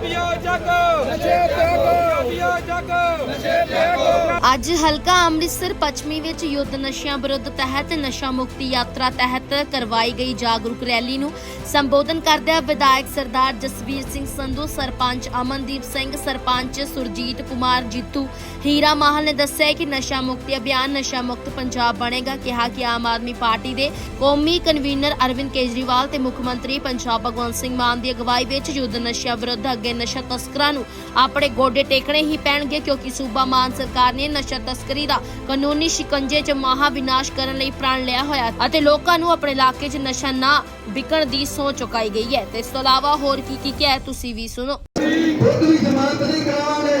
ਪੰਜਾਬੀਓ ਜਾਗੋ। ਨਸ਼ੇ ਪੰਜਾਬੀਓ ਜਾਗੋ। ਨਸ਼ੇ ਤਿਆਗੋ ਅੱਜ ਹਲਕਾ ਅੰਮ੍ਰਿਤਸਰ ਪੱਛਮੀ ਵਿੱਚ ਯੁੱਧ ਨਸ਼ਿਆਂ ਵਿਰੁੱਧ ਤਹਿਤ ਨਸ਼ਾ ਮੁਕਤੀ ਯਾਤਰਾ ਤਹਿਤ ਕਰਵਾਈ ਗਈ ਜਾਗਰੂਕ ਰੈਲੀ ਨੂੰ ਸੰਬੋਧਨ ਕਰਦਿਆਂ ਵਿਧਾਇਕ ਸਰਦਾਰ ਜਸਵੀਰ ਸਿੰਘ ਸੰਧੂ, ਸਰਪੰਚ ਅਮਨਦੀਪ ਸਿੰਘ, ਸਰਪੰਚ ਸੁਰਜੀਤ ਕੁਮਾਰ ਜੀਤੂ, ਹੀਰਾ ਮਾਹਲ ਨੇ ਦੱਸਿਆ ਕਿ ਨਸ਼ਾ ਮੁਕਤੀ ਅਭਿਆਨ, ਨਸ਼ਾ ਮੁਕਤ ਪੰਜਾਬ ਬਣੇਗਾ, ਕਿਹਾ ਕਿ ਆਮ ਆਦਮੀ ਪਾਰਟੀ ਦੇ ਕੌਮੀ ਕਨਵੀਨਰ ਅਰਵਿੰਦ ਕੇਜਰੀਵਾਲ ਤੇ ਮੁੱਖ ਮੰਤਰੀ ਪੰਜਾਬ ਭਗਵੰਤ ਸਿੰਘ ਮਾਨ ਦੀ ਅਗਵਾਈ ਵਿੱਚ ਯੁੱਧ ਨਸ਼ਿਆਂ ਵਿਰੁੱਧ ਅੱਗੇ ਨਸ਼ਾ ਤਸਕਰਾਂ ਨੂੰ ਆਪਣੇ ਗੋਡੇ ਟੇਕਣੇ ਹੀ ਪੈਣਗੇ, ਕਿਉਂਕਿ ਸੂਬਾ ਮਾਨ ਸਰਕਾਰ ਨੇ ਨਸ਼ਾ ਤਸਕਰੀ ਦਾ ਕਾਨੂੰਨੀ ਸ਼ਿਕੰਜੇ 'ਚ ਮਹਾ ਵਿਨਾਸ਼ ਕਰਨ ਲਈ ਪ੍ਰਣ ਲਿਆ ਹੋਇਆ ਅਤੇ ਲੋਕਾਂ ਨੂੰ ਆਪਣੇ ਇਲਾਕੇ 'ਚ ਨਸ਼ਾ ਨਾ ਵਿਕਣ ਦੀ ਸੋਚ ਚੁਕਾਈ ਗਈ ਹੈ। ਤੇ ਇਸ ਤੋਂ ਇਲਾਵਾ ਹੋਰ ਕੀ ਕੀ ਕਿਹਾ ਤੁਸੀਂ ਵੀ ਸੁਣੋ। ਖੁਦ ਵੀ ਜ਼ਮਾਨਤ ਨਹੀਂ ਕਰਾਵਾਂਗੇ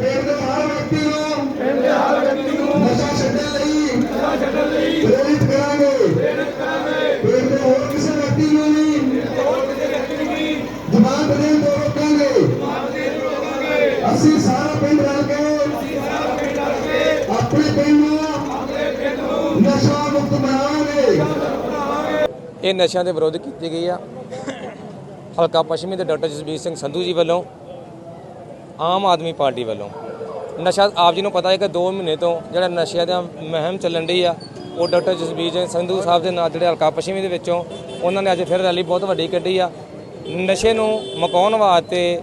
ਪਿੰਡ ਦੇ ਹਰ ਵਿਅਕਤੀ ਨੂੰ ਪਿੰਡ ਦੇ ਹਰ ਵਿਅਕਤੀ ਨੂੰ ਨਸ਼ਾ ਛੱਡਣ ਲਈ ਨਸ਼ਾ ਛੱਡਣ ਲਈ ਪ੍ਰੇਰਿਤ ਕਰਾਂਗੇ ਪ੍ਰੇਰਿਤ ਕਰਾਂਗੇ ਪਿੰਡ ਦੇ ਹੋਰ ਕਿਸੇ ਵਿਅਕਤੀ ਨੂੰ ਵੀ ਹੋਰ ਕਿਸੇ ਵਿਅਕਤੀ ਨੂੰ ਵੀ ਜ਼ਮਾਨਤ ਦੇਣ ਤੋਂ ਰੋਕਾਂਗੇ ਜ਼ਮਾਨਤ ਦੇਣ ਤੋਂ ਰੋਕਾਂਗੇ ਅਸੀਂ ਸਾਰਾ ਪਿੰਡ ਰਲ ਕੇ ਅਸੀਂ ਸਾਰਾ ਪਿੰਡ ਰਲ ਕੇ ਆਪਣੇ ਪਿੰਡ ਨੂੰ। ਨਸ਼ਾ ਮੁਕਤ ਬਣਾਵਾਂਗੇ। ਇਹ ਨਸ਼ਿਆਂ ਦੇ ਵਿਰੋਧ ਕੀਤੀ ਗਈ ਆ। ਹਲਕਾ ਪੱਛਮੀ ਦੇ ਡਾਕਟਰ ਜਸਬੀਰ ਸਿੰਘ ਸੰਧੂ ਜੀ ਵੱਲੋਂ, ਆਮ ਆਦਮੀ ਪਾਰਟੀ ਵੱਲੋਂ। ਨਸ਼ਾ ਆਪ ਜੀ ਨੂੰ ਪਤਾ ਹੈ ਕਿ 2 ਮਹੀਨੇ ਤੋਂ ਜਿਹੜਾ ਨਸ਼ਿਆਂ ਦਾ ਮਹਿਮ ਚੱਲਣ ਰਹੀ ਆ, ਉਹ ਡਾਕਟਰ ਜਸਬੀਰ ਸਿੰਘ ਸੰਧੂ ਸਾਹਿਬ ਦੇ ਨਾਲ ਜਿਹੜੇ ਹਲਕਾ ਪੱਛਮੀ ਦੇ ਵਿੱਚੋਂ, ਉਹਨਾਂ ਨੇ ਅੱਜ ਫਿਰ ਰੈਲੀ ਬਹੁਤ ਵੱਡੀ ਕੱਢੀ ਆ। ਨਸ਼ੇ ਨੂੰ ਮਕਾਉਣ ਵਾਸਤੇ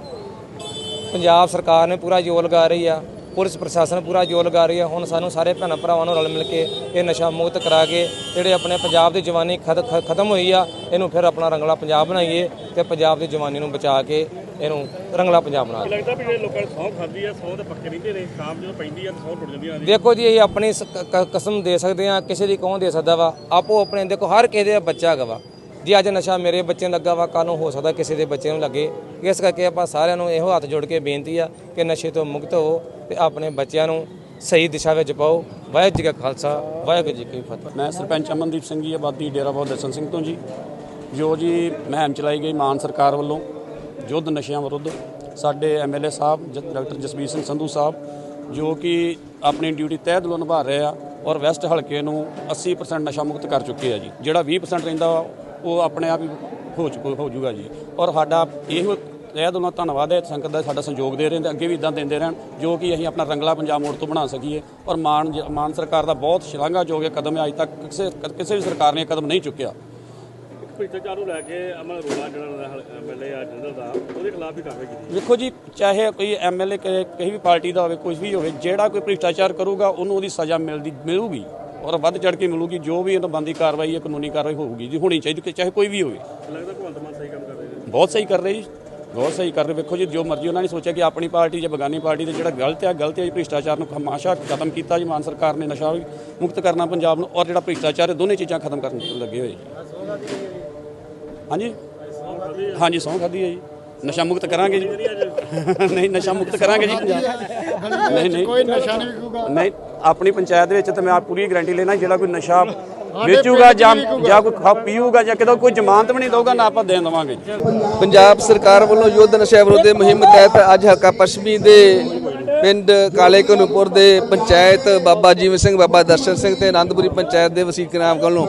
ਪੰਜਾਬ ਸਰਕਾਰ ਨੇ ਪੂਰਾ ਜ਼ੋਰ ਲਗਾ ਰਹੀ ਆ। ਪੁਲਿਸ ਪ੍ਰਸ਼ਾਸਨ ਪੂਰਾ ਜ਼ੋਰ ਲਗਾ ਰਹੀ ਆ ਹੁਣ ਸਾਨੂੰ ਸਾਰੇ ਭੈਣ ਭਰਾਵਾਂ ਨੂੰ ਰਲ ਮਿਲ ਕੇ ਇਹ ਨਸ਼ਾ ਮੁਕਤ ਕਰਾ ਕੇ ਜਿਹੜੇ ਆਪਣੇ ਪੰਜਾਬ ਦੀ ਜਵਾਨੀ ਖਤਮ ਹੋਈ ਆ ਇਹਨੂੰ ਫਿਰ ਆਪਣਾ ਰੰਗਲਾ ਪੰਜਾਬ ਬਣਾਈਏ ਤੇ ਪੰਜਾਬ ਦੀ ਜਵਾਨੀ ਨੂੰ ਬਚਾ ਕੇ ਇਹਨੂੰ ਰੰਗਲਾ ਪੰਜਾਬ ਬਣਾ ਲੱਗਦਾ ਵੀ ਜਿਹੜੇ ਲੋਕਾਂ ਨੇ ਸਹੁੰ ਖਾਦੀ ਆ ਸਹੁੰ ਤੇ ਪੱਕੇ ਰਹਿੰਦੇ ਨੇ ਸ਼ਾਮ ਜਦੋਂ ਪੈਂਦੀ ਆ ਤਾਂ ਸਹੁੰ ਟੁੱਟ ਜਾਂਦੀ ਆ ਦੇਖੋ ਜੀ ਇਹ ਆਪਣੀ ਸ- ਕਸਮ ਦੇ ਸਕਦੇ ਆ ਕਿਸੇ ਦੀ ਕੌਣ ਦੇ ਸਕਦਾ ਵਾ? ਆਪੋ ਆਪਣੇ ਦੇਖੋ ਹਰ ਕਿਸੇ ਦੇ ਬੱਚਾ ਹੈਗਾ ਵਾ। ਜੇ ਅੱਜ ਨਸ਼ਾ ਮੇਰੇ ਬੱਚੇ ਨੂੰ ਲੱਗਾ ਵਾ ਕੱਲ ਨੂੰ ਹੋ ਸਕਦਾ ਕਿਸੇ ਦੇ ਬੱਚੇ ਨੂੰ ਲੱਗੇ। ਇਸ ਕਰਕੇ ਆਪਾਂ ਸਾਰਿਆਂ ਨੂੰ ਇਹੋ ਹੱਥ ਜੋੜ ਕੇ ਬੇਨਤੀ ਆ ਕਿ ਨਸ਼ੇ ਤੋਂ ਮੁਕਤ ਹੋ ਤੇ ਆਪਣੇ ਬੱਚਿਆਂ ਨੂੰ ਸਹੀ ਦਿਸ਼ਾ ਵਿੱਚ ਪਾਓ। ਵਾਹਿਗੁਰੂ ਜੀ ਕਾ ਖਾਲਸਾ ਵਾਹਿਗੁਰੂ ਜੀ ਕੀ ਫਤਿਹ। ਮੈਂ ਸਰਪੰਚ ਅਮਨਦੀਪ ਸਿੰਘ ਜੀ ਆਬਾਦੀ ਡੇਰਾ ਬਾਬਾ ਦਰਸ਼ਨ ਸਿੰਘ ਤੋਂ ਜੀ। ਜੋ ਜੀ ਮੁਹਿੰਮ ਚਲਾਈ ਗਈ ਮਾਨ ਸਰਕਾਰ ਵੱਲੋਂ ਯੁੱਧ ਨਸ਼ਿਆਂ ਵਿਰੁੱਧ ਸਾਡੇ ਐਮਐਲਏ ਸਾਹਿਬ ਜ- ਡਾਕਟਰ ਜਸਬੀਰ ਸਿੰਘ ਸੰਧੂ ਸਾਹਿਬ ਜੋ ਕਿ ਆਪਣੀ ਡਿਊਟੀ ਤਹਿ ਦਿਲੋਂ ਨਿਭਾ ਰਹੇ ਆ ਔਰ ਵੈਸਟ ਹਲਕੇ ਨੂੰ 80% ਨਸ਼ਾ ਮੁਕਤ ਕਰ ਚੁੱਕੇ ਆ ਜੀ। ਜਿਹੜਾ 20% ਰਹਿੰਦਾ ਵਾ, ਉਹ ਆਪਣੇ ਆਪ ਹੀ ਹੋ ਚੁੱਕਾ ਹੋ ਜਾਊਗਾ ਜੀ। ਔਰ ਸਾਡਾ ਇਹੋ ਇਹ ਦੋਨਾਂ ਧੰਨਵਾਦ ਹੈ ਸੰਗਤ ਦਾ ਸਾਡਾ ਸਹਿਯੋਗ ਦੇ ਰਹੇ ਨੇ ਅੱਗੇ ਵੀ ਇਦਾਂ ਦਿੰਦੇ ਰਹਿਣ ਜੋ ਕਿ ਅਸੀਂ ਆਪਣਾ ਰੰਗਲਾ ਪੰਜਾਬ ਮੋੜ ਤੋਂ ਬਣਾ ਸਕੀਏ। ਔਰ ਮਾਨ ਮਾਨ ਸਰਕਾਰ ਦਾ ਬਹੁਤ ਸ਼ਲਾਘਾਯੋਗ ਕਦਮ ਹੈ ਅੱਜ ਤੱਕ ਕਿਸੇ ਕਿਸੇ ਵੀ ਸਰਕਾਰ ਨੇ ਇਹ ਕਦਮ ਨਹੀਂ ਚੁੱਕਿਆ। ਭ੍ਰਿਸ਼ਟਾਚਾਰ ਨੂੰ ਲੈ ਕੇ ਅਮਨ ਅਰੋੜਾ ਜਿਹੜਾ ਐਮਐਲਏ ਆ ਜਨਰਲ ਦਾ ਉਹਦੇ ਖਿਲਾਫ ਵੀ ਕਾਰਵਾਈ ਕੀਤੀ। ਵੇਖੋ ਜੀ ਚਾਹੇ ਕੋਈ ਐਮਐਲਏ ਕਿਸੇ ਵੀ ਪਾਰਟੀ ਦਾ ਹੋਵੇ ਕੁਝ ਵੀ ਹੋਵੇ ਜਿਹੜਾ ਕੋਈ ਭ੍ਰਿਸ਼ਟਾਚਾਰ ਕਰੂਗਾ ਉਹਨੂੰ ਉਹਦੀ ਸਜ਼ਾ ਮਿਲਦੀ ਮਿਲੂਗੀ। ਔਰ ਵੱਧ ਚੜ ਕੇ ਮਿਲੂਗੀ ਜੋ ਵੀ ਇਹਨਾਂ ਬੰਦੀ ਕਾਰਵਾਈ ਹੈ ਕਾਨੂੰਨੀ ਕਾਰਵਾਈ ਹੋਊਗੀ ਜੀ ਹੋਣੀ ਚਾਹੀਦੀ ਕਿ ਚਾਹੇ ਕੋਈ ਵੀ ਹੋਵੇ। ਲੱਗਦਾ ਭਗਵੰਤ ਮਾਨ ਸਹੀ ਕੰਮ ਕਰ ਰਹੇ ਨੇ? ਬਹੁਤ ਸਹੀ ਕਰ ਰਹੇ ਜੀ ਬਹੁਤ ਸਹੀ ਕਰ ਰਹੇ। ਵੇਖੋ ਜੀ ਜੋ ਮਰਜ਼ੀ ਉਹਨਾਂ ਨੇ ਸੋਚਿਆ ਕਿ ਆਪਣੀ ਪਾਰਟੀ ਜਾਂ ਬਗਾਨੀ ਪਾਰਟੀ ਦੇ ਜਿਹੜਾ ਗਲਤ ਹੈ ਗਲਤ ਹੈ ਜੀ ਭ੍ਰਿਸ਼ਟਾਚਾਰ ਨੂੰ ਹਮਾਸ਼ਾ ਖਤਮ ਕੀਤਾ ਜੀ ਮਾਨ ਸਰਕਾਰ ਨੇ ਨਸ਼ਾ ਮੁਕਤ ਕਰਨਾ ਪੰਜਾਬ ਨੂੰ ਔਰ ਜਿਹੜਾ ਭ੍ਰਿਸ਼ਟਾਚਾਰ ਹੈ ਦੋਨੇ ਚੀਜ਼ਾਂ ਖਤਮ ਕਰਨ ਲੱਗੇ ਹੋਏ ਜੀ। ਹਾਂਜੀ? ਹਾਂਜੀ ਸੌਂ ਖਾਦੀ ਹੈ ਜੀ। ਨਸ਼ਾ ਮੁਕਤ ਕਰਾਂਗੇ ਜੀ। ਨਹੀਂ ਨਸ਼ਾ ਮੁਕਤ ਕਰਾਂਗੇ ਜੀ। ਪੰਜਾਬ ਨਹੀਂ ਨਹੀਂ। ਕੋਈ ਨਸ਼ਾ ਨਹੀਂ ਵਿਕੂਗਾ। ਨਹੀਂ ਆਪਣੀ ਪੰਚਾਇਤ ਦੇ ਵਿੱਚ ਤਾਂ ਮੈਂ ਆਪ ਪੂਰੀ ਗਾਰੰਟੀ ਲੈਣਾ ਜਿਹੜਾ ਕੋਈ ਨਸ਼ਾ ਵੇਚੂਗਾ ਜਾਂ ਜਾਂ ਕੋਈ ਖਾ ਪੀਊਗਾ ਜਾਂ ਕਿਦੋਂ ਕੋਈ ਜ਼ਮਾਨਤ ਵੀ ਨਹੀਂ ਦਊਗਾ ਨਾ ਆਪਾਂ ਦੇਣ ਦੇਵਾਂਗੇ ਪੰਜਾਬ ਸਰਕਾਰ ਵੱਲੋਂ ਯੁੱਧ ਨਸ਼ਾ ਵਿਰੋਧੀ ਮੁਹਿੰਮ ਤਹਿਤ ਅੱਜ ਹਲਕਾ ਪੱਛਮੀ ਦੇ ਪਿੰਡ ਕਾਲੇ ਕਨੂਪੁਰ ਦੇ ਪੰਚਾਇਤ ਬਾਬਾ ਜੀਵਨ ਸਿੰਘ ਬਾਬਾ ਦਰਸ਼ਨ ਸਿੰਘ ਤੇ ਆਨੰਦਪੁਰੀ ਪੰਚਾਇਤ ਦੇ ਵਸੀਕ ਨਾਮ ਵੱਲੋਂ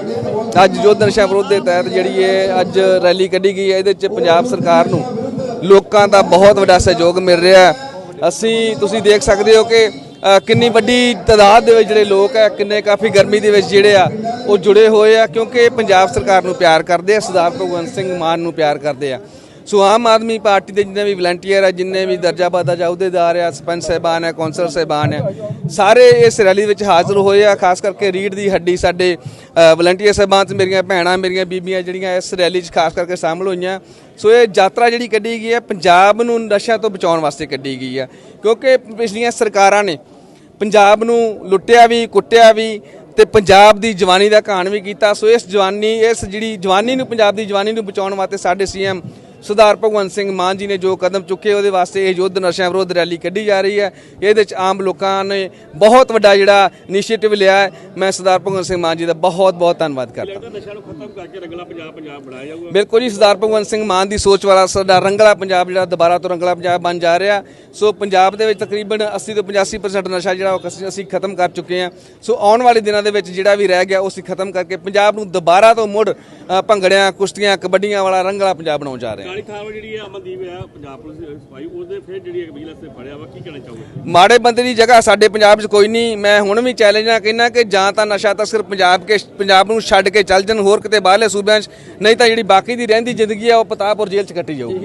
ਅੱਜ ਯੁੱਧ ਨਸ਼ਾ ਵਿਰੋਧ ਦੇ ਤਹਿਤ ਜਿਹੜੀ ਹੈ ਅੱਜ ਰੈਲੀ ਕੱਢੀ ਗਈ ਹੈ ਇਹਦੇ ਵਿੱਚ ਪੰਜਾਬ ਸਰਕਾਰ ਨੂੰ ਲੋਕਾਂ ਦਾ ਬਹੁਤ ਵੱਡਾ ਸਹਿਯੋਗ ਮਿਲ ਰਿਹਾ ਹੈ। ਅਸੀਂ, ਤੁਸੀਂ ਦੇਖ ਸਕਦੇ ਹੋ ਕਿ ਕਿੰਨੀ ਵੱਡੀ ਤਾਦਾਦ ਦੇ ਵਿੱਚ ਜਿਹੜੇ ਲੋਕ ਹੈ, ਕਿੰਨੇ ਕਾਫੀ ਗਰਮੀ ਦੇ ਵਿੱਚ ਜਿਹੜੇ ਆ, ਉਹ ਜੁੜੇ ਹੋਏ ਆ ਕਿਉਂਕਿ ਪੰਜਾਬ ਸਰਕਾਰ ਨੂੰ ਪਿਆਰ ਕਰਦੇ ਆ, ਸਰਦਾਰ ਭਗਵੰਤ ਸਿੰਘ ਮਾਨ ਨੂੰ ਪਿਆਰ ਕਰਦੇ ਆ। ਸੋ ਆਮ ਆਦਮੀ ਪਾਰਟੀ ਦੇ ਜਿੰਨੇ ਵੀ ਵਲੰਟੀਅਰ ਆ, ਜਿੰਨੇ ਵੀ ਦਰਜਾ ਬਾਦਾ ਜਾਂ ਅਹੁਦੇਦਾਰ ਆ, ਸਰਪੰਚ ਸਾਹਿਬਾਨ ਆ, ਕੌਂਸਲਰ ਸਾਹਿਬਾਨ ਆ, ਸਾਰੇ ਇਸ ਰੈਲੀ ਵਿੱਚ ਹਾਜ਼ਰ ਹੋਏ ਆ। ਖਾਸ ਕਰਕੇ ਰੀੜ ਦੀ ਹੱਡੀ ਸਾਡੇ ਵਲੰਟੀਅਰ ਸਾਹਿਬਾਨ ਤੇ ਮੇਰੀਆਂ ਭੈਣਾਂ, ਮੇਰੀਆਂ ਬੀਬੀਆਂ ਜਿਹੜੀਆਂ ਇਸ ਰੈਲੀ 'ਚ ਖਾਸ ਕਰਕੇ ਸ਼ਾਮਲ ਹੋਈਆਂ। ਸੋ ਇਹ ਯਾਤਰਾ ਜਿਹੜੀ ਕੱਢੀ ਗਈ ਹੈ, ਪੰਜਾਬ ਨੂੰ ਨਸ਼ਿਆਂ ਤੋਂ ਬਚਾਉਣ ਵਾਸਤੇ ਕੱਢੀ ਗਈ ਆ ਕਿਉਂਕਿ ਪਿਛਲੀਆਂ ਸਰਕਾਰਾਂ ਨੇ ਪੰਜਾਬ ਨੂੰ ਲੁੱਟਿਆ ਵੀ, ਕੁੱਟਿਆ ਵੀ ਤੇ ਪੰਜਾਬ ਦੀ ਜਵਾਨੀ ਦਾ ਕਹਾਣ ਵੀ ਕੀਤਾ। ਸੋ ਇਸ ਜਵਾਨੀ, ਇਸ ਜਿਹੜੀ ਜਵਾਨੀ ਨੂੰ, ਪੰਜਾਬ ਦੀ ਜਵਾਨੀ ਨੂੰ ਬਚਾਉਣ ਵਾਸਤੇ ਸਾਡੇ ਸੀਐਮ ਸਰਦਾਰ ਭਗਵੰਤ ਸਿੰਘ ਮਾਨ ਜੀ ਨੇ ਜੋ ਕਦਮ ਚੁੱਕੇ ਉਹਦੇ ਵਾਸਤੇ ਇਹ ਯੁੱਧ ਨਸ਼ਿਆਂ ਵਿਰੋਧ ਰੈਲੀ ਕੱਢੀ ਜਾ ਰਹੀ ਹੈ। ਇਹਦੇ ਵਿੱਚ ਆਮ ਲੋਕਾਂ ਨੇ ਬਹੁਤ ਵੱਡਾ ਜਿਹੜਾ ਇਨੀਸ਼ੀਏਟਿਵ ਲਿਆ ਹੈ। ਮੈਂ ਸਰਦਾਰ ਭਗਵੰਤ ਸਿੰਘ ਮਾਨ ਜੀ ਦਾ ਬਹੁਤ ਬਹੁਤ ਧੰਨਵਾਦ ਕਰਦਾ। ਲੱਗਦਾ ਨਸ਼ਾ ਨੂੰ ਖਤਮ ਕਰਕੇ ਰੰਗਲਾ ਪੰਜਾਬ ਪੰਜਾਬ ਬਣਾਇਆ ਜਾਊਗਾ। ਬਿਲਕੁਲ ਜੀ ਸਰਦਾਰ ਭਗਵੰਤ ਸਿੰਘ ਮਾਨ ਦੀ ਸੋਚ ਵਾਲਾ ਸਾਡਾ ਰੰਗਲਾ ਪੰਜਾਬ ਜਿਹੜਾ ਦੁਬਾਰਾ ਤੋਂ ਰੰਗਲਾ ਪੰਜਾਬ ਬਣ ਜਾ ਰਿਹਾ। ਸੋ ਪੰਜਾਬ ਦੇ ਵਿੱਚ ਤਕਰੀਬਨ 80 ਤੋਂ 85% ਨਸ਼ਾ ਜਿਹੜਾ ਉਹ ਅਸੀਂ- ਅਸੀਂ ਖਤਮ ਕਰ ਚੁੱਕੇ ਹਾਂ। ਸੋ ਆਉਣ ਵਾਲੇ ਦਿਨਾਂ ਦੇ ਵਿੱਚ ਜਿਹੜਾ ਵੀ ਰਹਿ ਗਿਆ ਉਹ ਅਸੀਂ ਖਤਮ ਕਰਕੇ ਪੰਜਾਬ ਨੂੰ ਦੁਬਾਰਾ ਤੋਂ ਮੁੜ ਭੰਗੜਿਆਂ ਕੁਸ਼ਤੀਆਂ ਕਬੱਡੀਆਂ ਵਾਲਾ ਰੰਗਲਾ ਪੰਜਾਬ ਬਣਾਉਣ ਜਾ ਰਹੇ ਹਾਂ। ਵਾਲੀ ਥਾਂ ਜਿਹੜੀ ਹੈ ਅਮਨਦੀਪ ਹੈ ਪੰਜਾਬ ਪੁਲਿਸ ਦੀ ਉਹਦੇ ਫਿਰ ਜਿਹੜੀ ਵਿਜੀਲੈਂਸ ਨੇ ਫੜਿਆ ਵਾ, ਕੀ ਕਹਿਣਾ ਚਾਹੋਗੇ? ਮਾੜੇ ਬੰਦੇ ਦੀ ਜਗ੍ਹਾ ਸਾਡੇ ਪੰਜਾਬ 'ਚ ਕੋਈ ਨਹੀਂ। ਮੈਂ ਹੁਣ ਵੀ ਚੈਲੰਜ ਨਾਲ ਕਹਿੰਦਾ ਕਿ ਜਾਂ ਤਾਂ ਨਸ਼ਾ ਤਸਕਰ ਪੰਜਾਬ ਕੇ, ਪੰਜਾਬ ਨੂੰ ਛੱਡ ਕੇ ਚੱਲ ਜਾਣ, ਹੋਰ ਕਿਤੇ ਬਾਹਰਲੇ ਸੂਬਿਆਂ 'ਚ, ਨਹੀਂ ਤਾਂ ਜਿਹੜੀ ਬਾਕੀ ਦੀ ਰਹਿੰਦੀ ਜ਼ਿੰਦਗੀ ਆ, ਉਹ ਪਤਾਪੁਰ ਜੇਲ੍ਹ 'ਚ ਕੱਟੀ ਜਾਊਗੀ।